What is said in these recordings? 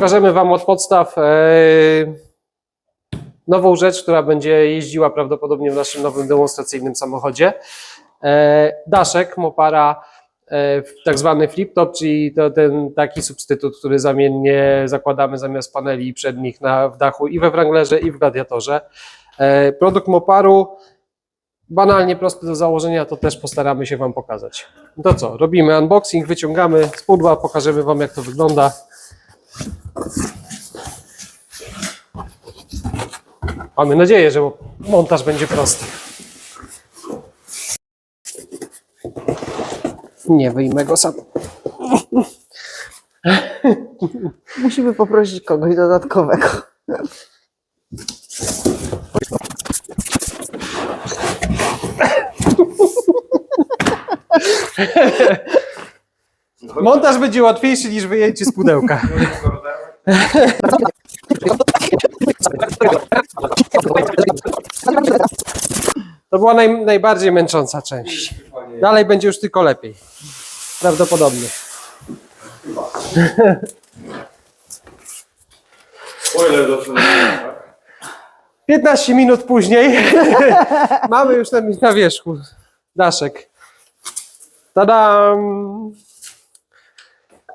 Pokażemy Wam od podstaw e, nową rzecz, która będzie jeździła prawdopodobnie w naszym nowym demonstracyjnym samochodzie. E, daszek Mopara, e, tak zwany flip top, czyli to ten taki substytut, który zamiennie zakładamy zamiast paneli przednich na, w dachu i we Wranglerze i w Gladiatorze. Produkt Moparu banalnie prosty do założenia, to też postaramy się Wam pokazać. To co, robimy unboxing, wyciągamy z pudła, pokażemy Wam jak to wygląda. Mamy nadzieję, że montaż będzie prosty. Nie wyjmę go sam. Musimy poprosić kogoś dodatkowego. Montaż będzie łatwiejszy niż wyjęcie z pudełka. To była naj, najbardziej męcząca część. Dalej będzie już tylko lepiej. Prawdopodobnie. Spoiler do przodu. 15 minut później mamy już na, na wierzchu daszek. Tadam!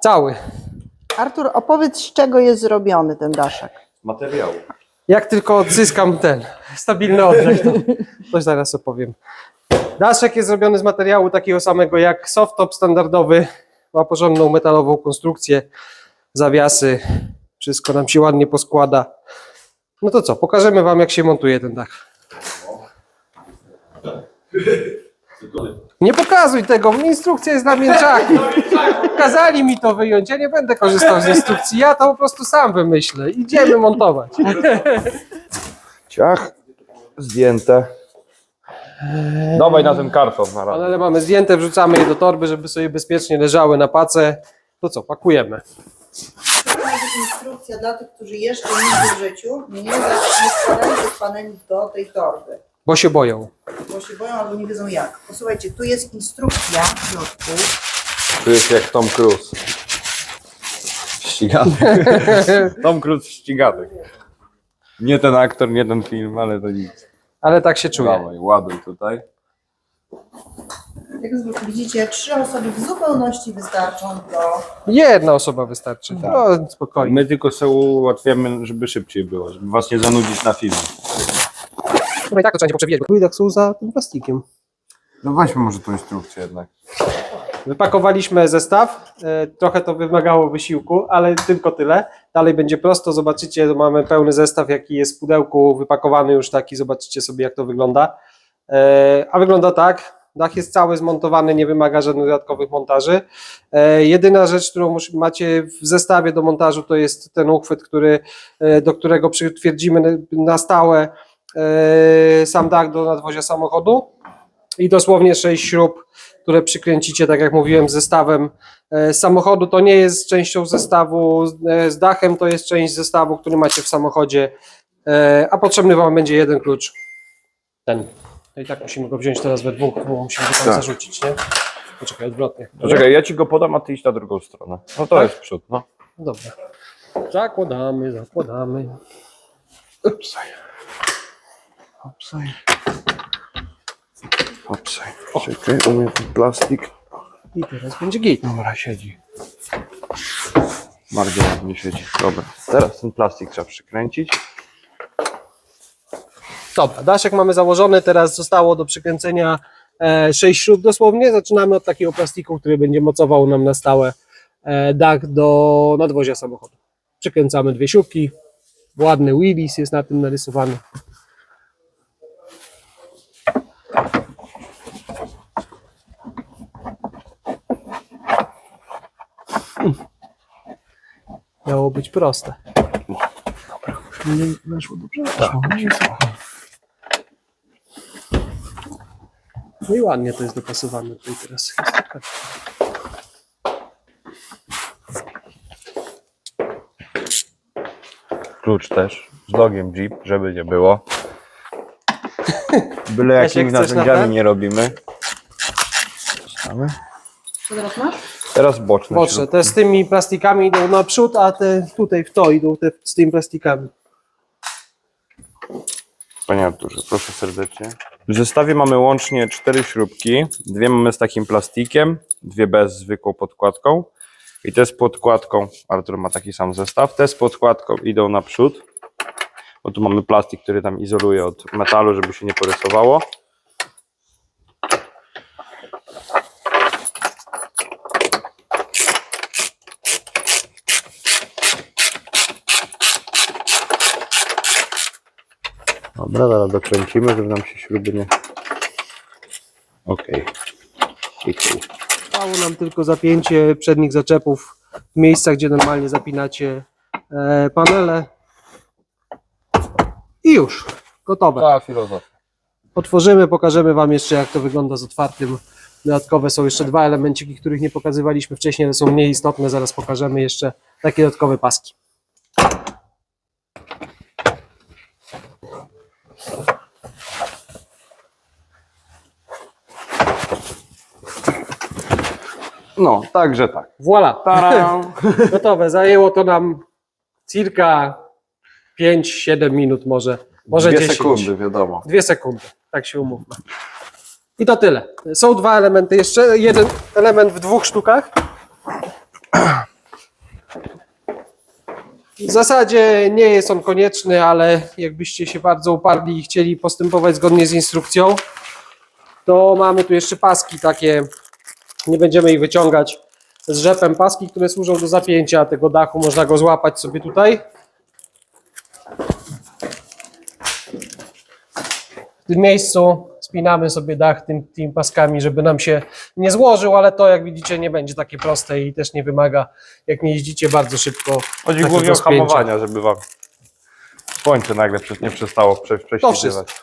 Cały. Artur, opowiedz, z czego jest zrobiony ten daszek. Materiału. Jak tylko odzyskam ten stabilny oddech, to coś zaraz opowiem. Daszek jest zrobiony z materiału takiego samego jak softtop standardowy. Ma porządną metalową konstrukcję, zawiasy. Wszystko nam się ładnie poskłada. No to co, pokażemy Wam jak się montuje ten dach. Nie pokazuj tego, instrukcja jest na mięczaku. Kazali mi to wyjąć, ja nie będę korzystał z instrukcji, ja to po prostu sam wymyślę. Idziemy montować. Ciach. Zdjęte. Dawaj na ten karton na razie. Ale mamy zdjęte, wrzucamy je do torby, żeby sobie bezpiecznie leżały na pace. To co, pakujemy. To jest instrukcja dla tych, którzy jeszcze nigdy w życiu nie, nie składali tych paneli do tej torby, Bo się boją. bo się boją albo nie wiedzą jak. Posłuchajcie, tu jest instrukcja w środku. Czuję się jak Tom Cruise. Ścigaty. Tom Cruise ścigaty. Nie ten aktor, nie ten film, ale to nic. Ale tak się czuję. Dawaj, ładuj tutaj. Jak widzicie, trzy osoby w zupełności wystarczą do... Jedna osoba wystarczy. No, spokojnie. My tylko sobie ułatwiamy, żeby szybciej było, żeby was nie zanudzić na filmie. Chyba i tak to trzeba się poprzewijać, bo tak są za tym plastikiem. No weźmy może tą instrukcję jednak. Wypakowaliśmy zestaw. e, Trochę to wymagało wysiłku, ale tylko tyle. Dalej będzie prosto. Zobaczycie, mamy pełny zestaw, jaki jest w pudełku, wypakowany już taki. Zobaczycie sobie, jak to wygląda. E, A wygląda tak. Dach jest cały zmontowany, nie wymaga żadnych dodatkowych montaży. E, Jedyna rzecz, którą mus- macie w zestawie do montażu, to jest ten uchwyt, który, e, do którego przytwierdzimy na- stałe sam dach do nadwozia samochodu i dosłownie 6 śrub, które przykręcicie, tak jak mówiłem, zestawem e, samochodu. To nie jest częścią zestawu z- e, z dachem, to jest część zestawu, który macie w samochodzie, a potrzebny Wam będzie jeden klucz. Ten. No i tak musimy go wziąć teraz we dwóch, bo musimy go tam Tak. zarzucić, nie? Poczekaj, odwrotnie. Poczekaj, ja ci go podam, a ty idź na drugą stronę. No to Tak? jest przód, no. Dobra. Zakładamy, zakładamy. Hopsaj. Hopsaj. Hopsaj. Czekaj, u mnie ten plastik. I teraz będzie git. Dobra, siedzi. Bardzo ładnie siedzi. Dobra, teraz ten plastik trzeba przykręcić. Dobra, daszek mamy założony, teraz zostało do przykręcenia e, 6 śrub dosłownie. Zaczynamy od takiego plastiku, który będzie mocował nam na stałe e, dach do nadwozia samochodu. Przykręcamy dwie śrubki, ładny Willis jest na tym narysowany. Miało być proste. Nie weszło dobrze? Tak. No i ładnie to jest dopasowane tutaj teraz. Klucz też. Z logiem Jeep, żeby nie było. Byle Jasiek, jakimi chcesz na narzędziami ten? nie robimy. Mamy? Co teraz masz? Teraz boczne. Boczne, te z tymi plastikami idą naprzód, a te tutaj w to idą te z tymi plastikami. Panie Arturze, proszę serdecznie. W zestawie mamy łącznie cztery śrubki. Dwie mamy z takim plastikiem, dwie bez zwykłą podkładką. I te z podkładką, Artur ma taki sam zestaw, te z podkładką idą naprzód. Bo tu mamy plastik, który tam izoluje od metalu, żeby się nie porysowało. Dobra, zaraz dokręcimy, żeby nam się śruby nie... Okej. Okay. Stało nam tylko zapięcie przednich zaczepów w miejscach, gdzie normalnie zapinacie e, panele. I już, gotowe. Ta filozofia. Otworzymy, pokażemy Wam jeszcze, jak to wygląda z otwartym. Dodatkowe są jeszcze dwa elemenciki, których nie pokazywaliśmy wcześniej, ale są mniej istotne. Zaraz pokażemy jeszcze takie dodatkowe paski. No, także tak. Voilà, Tara! gotowe. Zajęło to nam circa 5-7 minut może, może Dwie 10. sekundy, wiadomo. Dwie sekundy, tak się umówmy. I to tyle. Są dwa elementy jeszcze. Jeden element w dwóch sztukach. W zasadzie nie jest on konieczny, ale jakbyście się bardzo uparli i chcieli postępować zgodnie z instrukcją, to mamy tu jeszcze paski takie, nie będziemy ich wyciągać z rzepem. Paski, które służą do zapięcia tego dachu, można go złapać sobie tutaj. w tym miejscu spinamy sobie dach tym, tymi paskami, żeby nam się nie złożył, ale to jak widzicie nie będzie takie proste i też nie wymaga, jak nie jeździcie bardzo szybko. Chodzi głównie o hamowania, żeby wam słońce nagle nie przestało prześwitywać.